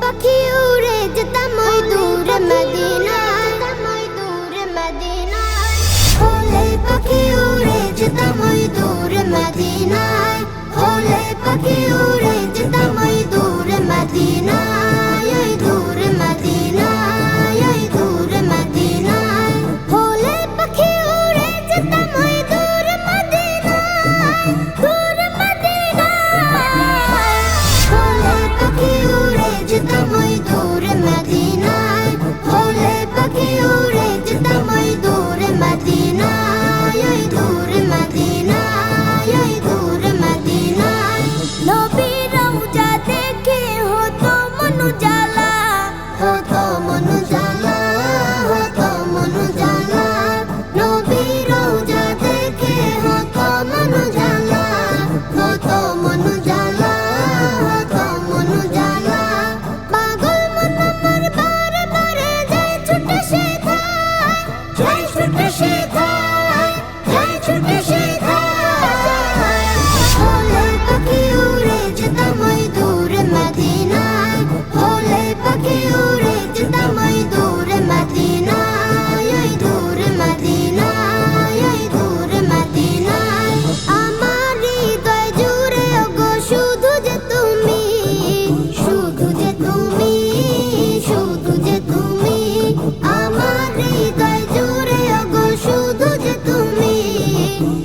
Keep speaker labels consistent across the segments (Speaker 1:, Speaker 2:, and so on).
Speaker 1: পাখি উড়ে যেতাম ওই দূরে মদিনায়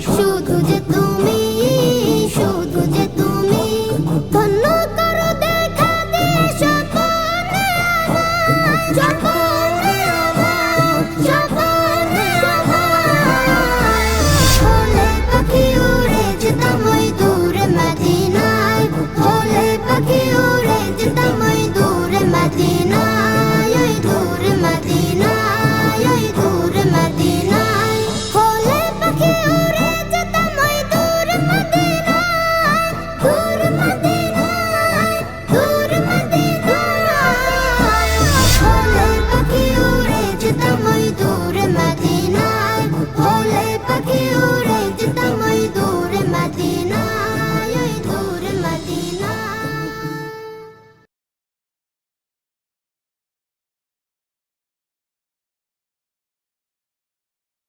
Speaker 1: শুধু যে তুমি পাখি